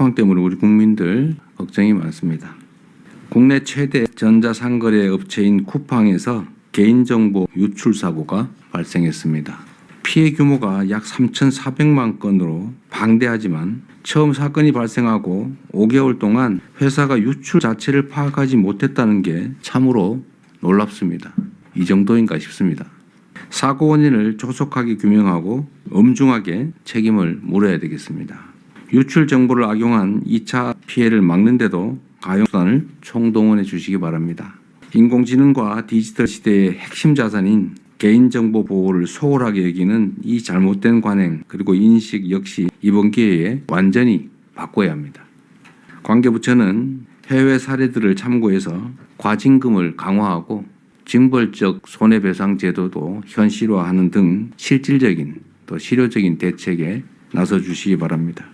쿠팡 때문에 우리 국민들 걱정이 많습니다. 국내 최대 전자상거래 업체인 쿠팡에서 개인정보 유출 사고가 발생했습니다. 피해 규모가 약 3,400만 건으로 방대하지만 처음 사건이 발생하고 5개월 동안 회사가 유출 자체를 파악하지 못했다는 게 참으로 놀랍습니다. 이 정도인가 싶습니다. 사고 원인을 조속하게 규명하고 엄중하게 책임을 물어야 되겠습니다. 유출 정보를 악용한 2차 피해를 막는데도 가용수단을 총동원해 주시기 바랍니다. 인공지능과 디지털 시대의 핵심 자산인 개인정보 보호를 소홀하게 여기는 이 잘못된 관행 그리고 인식 역시 이번 기회에 완전히 바꿔야 합니다. 관계부처는 해외 사례들을 참고해서 과징금을 강화하고 징벌적 손해배상 제도도 현실화하는 등 실질적인 또 실효적인 대책에 나서 주시기 바랍니다.